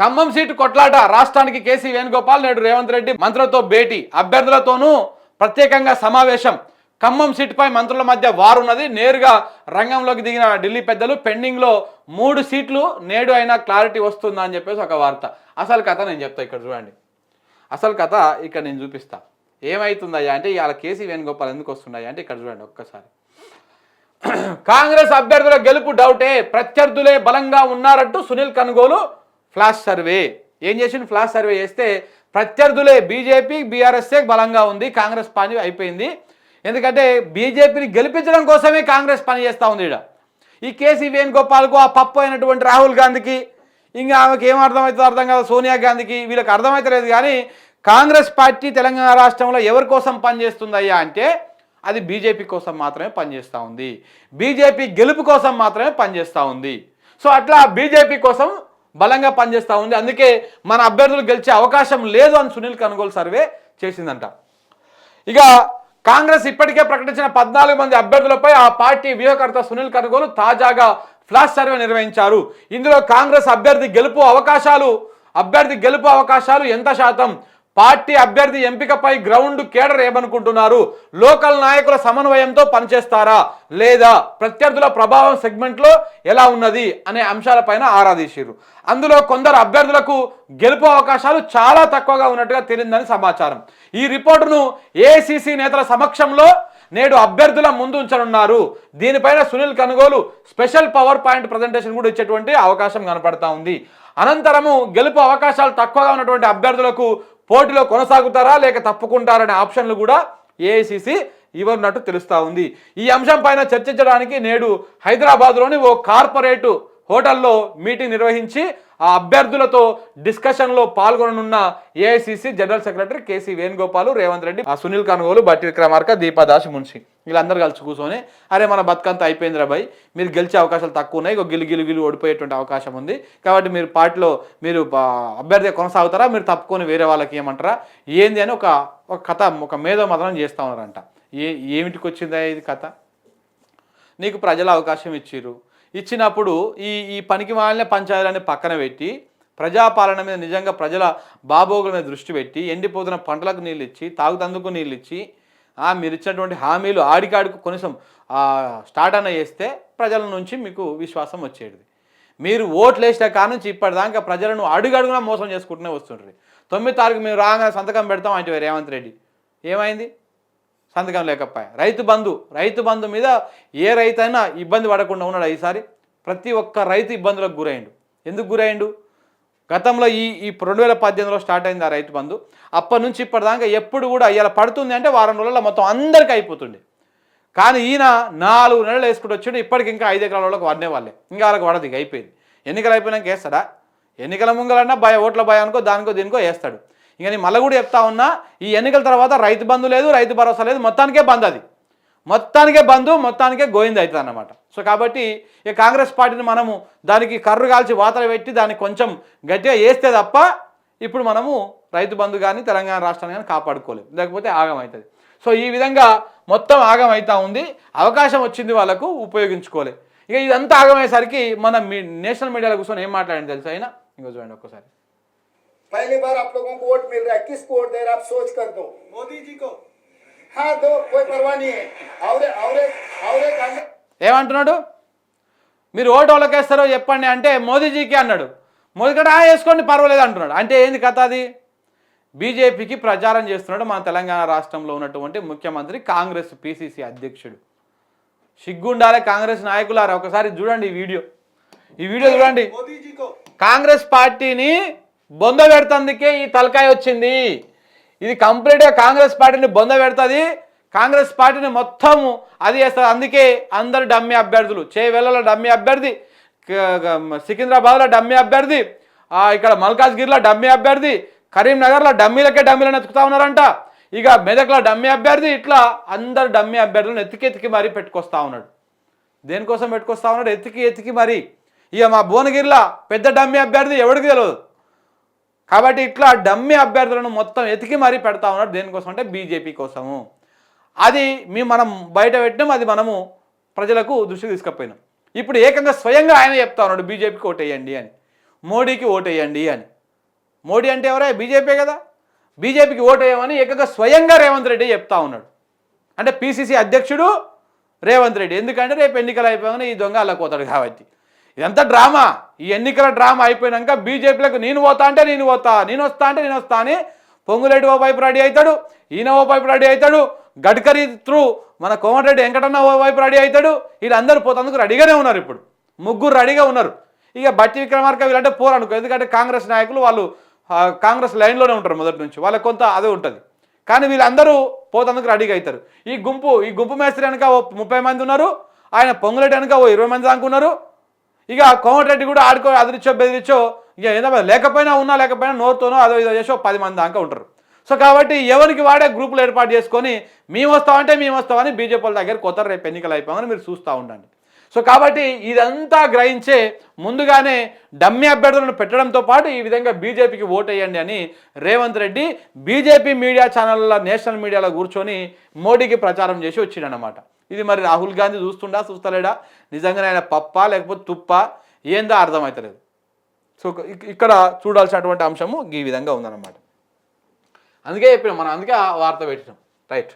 Khammam seat కొట్లాట రాష్ట్రానికి KC Venugopal నేడు రేవంత్ రెడ్డి మంత్రులతో భేటీ. అభ్యర్థులతోనూ ప్రత్యేకంగా సమావేశం. ఖమ్మం సీటుపై మంత్రుల మధ్య వారు ఉన్నది. నేరుగా రంగంలోకి దిగిన ఢిల్లీ పెద్దలు పెండింగ్లో మూడు సీట్లు నేడు అయినా క్లారిటీ వస్తుందా అని చెప్పేసి ఒక వార్త. అసలు కథ నేను చెప్తా ఇక్కడ చూడండి. అసలు కథ ఇక్కడ నేను చూపిస్తా. ఏమవుతుందయ్యా అంటే ఇవాళ కేసీ వేణుగోపాల్ ఎందుకు వస్తున్నాయా అంటే ఇక్కడ చూడండి ఒక్కసారి. కాంగ్రెస్ అభ్యర్థుల గెలుపు డౌటే. ప్రత్యర్థులే బలంగా ఉన్నారంటూ సునీల్ కనుగోలు ఫ్లాష్ సర్వే. ఏం చేసిండు? ఫ్లాష్ సర్వే చేస్తే ప్రత్యర్థులే బీజేపీ బీఆర్ఎస్ఏ బలంగా ఉంది కాంగ్రెస్ పని అయిపోయింది. ఎందుకంటే బీజేపీని గెలిపించడం కోసమే కాంగ్రెస్ పని చేస్తూ ఉంది ఇక్కడ ఈ కేసీ వేణుగోపాల్కు ఆ పప్పు అయినటువంటి రాహుల్ గాంధీకి ఇంకా ఆమెకి ఏం అర్థమవుతుందో అర్థం కాదు సోనియా గాంధీకి వీళ్ళకి అర్థమవుతలేదు కానీ కాంగ్రెస్ పార్టీ తెలంగాణ రాష్ట్రంలో ఎవరి కోసం పనిచేస్తుందయ్యా అంటే అది బీజేపీ కోసం మాత్రమే పనిచేస్తూ ఉంది. బీజేపీ గెలుపు కోసం మాత్రమే పనిచేస్తూ ఉంది. సో అట్లా బీజేపీ కోసం బలంగా పనిచేస్తూ ఉంది. అందుకే మన అభ్యర్థులు గెలిచే అవకాశం లేదు అని సునీల్ కనుగోలు సర్వే చేసిందంట. ఇక కాంగ్రెస్ ఇప్పటికే ప్రకటించిన పద్నాలుగు మంది అభ్యర్థులపై ఆ పార్టీ వ్యూహకర్త సునీల్ కనుగోలు తాజాగా ఫ్లాష్ సర్వే నిర్వహించారు. ఇందులో కాంగ్రెస్ అభ్యర్థి గెలుపు అవకాశాలు అభ్యర్థి గెలుపు అవకాశాలు ఎంత శాతం? పార్టీ అభ్యర్థి ఎంపికపై గ్రౌండ్ కేడర్ ఏమనుకుంటున్నారు? లోకల్ నాయకుల సమన్వయంతో పనిచేస్తారా? లేదా ప్రత్యర్థుల ప్రభావం సెగ్మెంట్లో ఎలా ఉన్నది? అనే అంశాలపైన ఆరాధీశారు అందులో కొందరు అభ్యర్థులకు గెలుపు అవకాశాలు చాలా తక్కువగా ఉన్నట్టుగా తేలిందని సమాచారం. ఈ రిపోర్టును ఏసీసీ నేతల సమక్షంలో నేడు అభ్యర్థుల ముందు ఉంచనున్నారు. దీనిపైన Sunil Kanugolu special power point presentation కూడా ఇచ్చేటువంటి అవకాశం కనపడతా ఉంది. అనంతరము గెలుపు అవకాశాలు తక్కువగా ఉన్నటువంటి అభ్యర్థులకు పోటీలో కొనసాగుతారా లేక తప్పుకుంటారనే ఆప్షన్లు కూడా ఏఐసిసి ఇవ్వనున్నట్టు తెలుస్తూ ఉంది. ఈ అంశం పైన చర్చించడానికి నేడు హైదరాబాద్లోని ఓ కార్పొరేటు హోటల్లో మీటింగ్ నిర్వహించి ఆ అభ్యర్థులతో డిస్కషన్లో పాల్గొననున్న AICC general secretary K C Venugopal Revanth Reddy ఆ సునీల్ కనుగోలు బట్టి విక్రమార్క దీపాదాస్ మున్షి. వీళ్ళందరూ కలిసి కూర్చొని అరే మన బతుకంతా అయిపోయింది రా మీరు గెలిచే అవకాశాలు తక్కువ ఉన్నాయి. ఒక గిలు గిలు గిలు ఓడిపోయేటువంటి అవకాశం ఉంది. కాబట్టి మీరు పార్టీలో మీరు అభ్యర్థి కొనసాగుతారా? మీరు తప్పుకొని వేరే వాళ్ళకి ఏమంటారా? ఏంది అని ఒక ఒక కథ ఒక మేధో మదనం చేస్తూ ఉన్నారంట. ఏ ఏమిటికి వచ్చిందా ఇది కథ? నీకు ప్రజల అవకాశం ఇచ్చిర్రు. ఇచ్చినప్పుడు ఈ ఈ పనికి వాళ్ళనే పంచాయతీలని పక్కన పెట్టి ప్రజాపాలన మీద నిజంగా ప్రజల బాబోగుల మీద దృష్టి పెట్టి ఎండిపోతున్న పంటలకు నీళ్ళు ఇచ్చి తాగుతందుకు నీళ్ళు ఇచ్చి ఆ, మీరు ఇచ్చినటువంటి హామీలు ఆడికాడికి కనీసం స్టార్ట్ అన్న చేస్తే ప్రజల నుంచి మీకు విశ్వాసం వచ్చేది. మీరు ఓట్లు వేసిన కాడ ఇప్పటిదాకా ప్రజలను అడుగడుగునా మోసం చేసుకుంటూనే వస్తుంటారు తొమ్మిది తారీఖు మేము రాగానే సంతకం పెడతాం అంటే రేవంత్ రెడ్డి. ఏమైంది? సంతకం లేకపోయా రైతు బంధు రైతు బంధు మీద ఏ రైతు అయినా ఇబ్బంది పడకుండా ఉన్నాడు ఈసారి? ప్రతి ఒక్క రైతు ఇబ్బందులకు గురైండు. ఎందుకు గురైండు? గతంలో ఈ ఈ రెండు వేల పద్దెనిమిదిలో స్టార్ట్ అయింది ఆ రైతు బంధు. అప్పటి నుంచి ఇప్పటిదాకా ఎప్పుడు కూడా ఇలా పడుతుంది అంటే వారం రోజుల్లో మొత్తం అందరికీ అయిపోతుండే. కానీ ఈయన నాలుగు నెలలు వేసుకుంటూ వచ్చిండు. ఇప్పటికి ఇంకా ఐదు ఎకరాల వాళ్ళకి వాడినే వాళ్ళే. ఇంకా వాళ్ళకి పడదు ఇక అయిపోయింది. ఎన్నికలు అయిపోయినాక వేస్తాడా? ఎన్నికల ముంగలన్నా భయ ఓట్ల భయానికో దానికో దీనికో వేస్తాడు. ఇంక నేను మళ్ళీ కూడా చెప్తా ఉన్నా ఈ ఎన్నికల తర్వాత రైతు బంధు లేదు రైతు భరోసా లేదు మొత్తానికే బంద్ అది. మొత్తానికే బంధు మొత్తానికే గోయింది అవుతుంది అన్నమాట. సో కాబట్టి ఈ కాంగ్రెస్ పార్టీని మనము దానికి కర్రు కాల్చి వాతలు పెట్టి దాన్ని కొంచెం గట్టిగా వేస్తే తప్ప ఇప్పుడు మనము రైతు బంధు కానీ తెలంగాణ రాష్ట్రాన్ని కానీ కాపాడుకోలేము లేకపోతే ఆగం అవుతుంది. సో ఈ విధంగా మొత్తం ఆగం అవుతా ఉంది. అవకాశం వచ్చింది వాళ్ళకు ఉపయోగించుకోలే. ఇక ఇదంతా ఆగమయ్యేసరికి మన మీ నేషనల్ మీడియాలో కూర్చొని ఏం మాట్లాడింది తెలుసు అయినా? ఇంకో చూడండి ఒక్కసారి. पहली बार आप लोगों को वोट मिल रहा है किसको वोट दे रहे हैं आप सोच कर दो मोदी जी को हाँ दो कोई परवाह नहीं है और और एक और एक अन्य ఏమంటున్నాడు మీరు ఓటు వాళ్ళకి వేస్తారో చెప్పండి అంటే మోదీజీకి అన్నాడు మోదీ కూడా "ఆ, వేసుకోండి పర్వాలేదు అంటున్నాడు అంటే ఏంది కథ అది బీజేపీకి ప్రచారం చేస్తున్నాడు మన తెలంగాణ రాష్ట్రంలో ఉన్నటువంటి ముఖ్యమంత్రి కాంగ్రెస్ పిసిసి అధ్యక్షుడు సిగ్గుండాలే కాంగ్రెస్ నాయకులారా ఒకసారి చూడండి ఈ వీడియో ఈ వీడియో చూడండి मोदी जी को కాంగ్రెస్ పార్టీని బొంద పెడుతుందికే ఈ తలకాయ వచ్చింది. ఇది కంప్లీట్గా కాంగ్రెస్ పార్టీని బొంద పెడుతుంది. కాంగ్రెస్ పార్టీని మొత్తం అది చేస్తుంది. అందుకే అందరు డమ్మి అభ్యర్థులు. చేవెళ్ళలో డమ్మి అభ్యర్థి సికింద్రాబాద్లో డమ్మి అభ్యర్థి ఇక్కడ మల్కాజ్గిరిలో డమ్మి అభ్యర్థి కరీంనగర్లో డమ్మీలకే డమ్మీలను ఎత్తుకుతా ఉన్నారంట. ఇక మెదక్లో డమ్మి అభ్యర్థి ఇట్లా అందరు డమ్మి అభ్యర్థులను ఎత్తికి మరీ పెట్టుకొస్తా ఉన్నాడు. దేనికోసం పెట్టుకొస్తా ఉన్నాడు? ఎత్తికి ఎత్తికి మరి. ఇక మా భువనగిరిలో పెద్ద డమ్మి అభ్యర్థి ఎవరికి తెలియదు కాబట్టి ఇట్లా డమ్మి అభ్యర్థులను మొత్తం ఎతికి మరీ పెడతా ఉన్నాడు దేనికోసం అంటే బీజేపీ కోసము. అది మీ మనం బయట పెట్టినాం అది మనము ప్రజలకు దృష్టికి తీసుకుపోయినాం. ఇప్పుడు ఏకంగా స్వయంగా ఆయన చెప్తా ఉన్నాడు బీజేపీకి ఓటేయండి అని. మోడీకి ఓటేయండి అని. మోడీ అంటే ఎవరే? బీజేపీ కదా. బీజేపీకి ఓటేయమని ఏకంగా స్వయంగా రేవంత్ రెడ్డి చెప్తా ఉన్నాడు. అంటే పిసిసి అధ్యక్షుడు రేవంత్ రెడ్డి. ఎందుకంటే రేపు ఎన్నికలు అయిపోగానే ఈ దొంగ అల్లకపోతాడు కాబట్టి. ఇదంతా డ్రామా. ఈ ఎన్నికల డ్రామా అయిపోయినాక బీజేపీలకు నేను పోతా అంటే నేను పోతా నేను వస్తా అంటే నేను వస్తా అని పొంగులేటి ఓ వైపు రెడీ అవుతాడు ఈయన ఓ వైపు రెడీ అవుతాడు గడ్కరీ త్రూ మన కోమటిరెడ్డి వెంకటన్న ఓ వైపు రెడీ అవుతాడు వీళ్ళందరూ పోతందుకు రెడీగానే ఉన్నారు ఇప్పుడు. ముగ్గురు రెడీగా ఉన్నారు. ఇక బట్టి విక్రమార్క వీళ్ళంటే పోరనుకో ఎందుకంటే కాంగ్రెస్ నాయకులు వాళ్ళు కాంగ్రెస్ లైన్లోనే ఉంటారు మొదటి నుంచి వాళ్ళకి కొంత అదే ఉంటుంది. కానీ వీళ్ళందరూ పోతందుకు రెడీగా అవుతారు. ఈ గుంపు ఈ గుంపు మేస్త్రి వెనక ఓ ముప్పై మంది ఉన్నారు ఆయన పొంగులేటి వెనక ఓ ఇరవై మంది దాకా ఉన్నారు. ఇక కోమటిరెడ్డి కూడా ఆడుకో అదిరిచ్చో బెదిరిచ్చో ఇక ఏదో లేకపోయినా ఉన్నా లేకపోయినా నోరుతోనో అదో ఇదో చేసో పది మంది దాకా ఉంటారు. సో కాబట్టి ఎవరికి వాడే గ్రూపులు ఏర్పాటు చేసుకొని మేము వస్తామంటే మేము వస్తామని బీజేపీ వాళ్ళ దగ్గర కొత్త రేపు ఎన్నికలు అయిపోమని మీరు చూస్తూ ఉండండి. సో కాబట్టి ఇదంతా గ్రహించే ముందుగానే డమ్మి అభ్యర్థులను పెట్టడంతో పాటు ఈ విధంగా బీజేపీకి ఓటేయండి అని రేవంత్ రెడ్డి బీజేపీ మీడియా ఛానళ్ళ నేషనల్ మీడియాలో కూర్చొని మోడీకి ప్రచారం చేసి వచ్చిండనమాట ఇది మరి రాహుల్ గాంధీ చూస్తుండా చూస్తలేడా? నిజంగానే ఆయన పప్ప లేకపోతే తుప్ప? ఏందో అర్థమవుతలేదు సో ఇక్కడ చూడాల్సినటువంటి అంశము ఈ విధంగా ఉందన్నమాట. అందుకే చెప్పినాం మనం అందుకే ఆ వార్త పెట్టినాం. రైట్.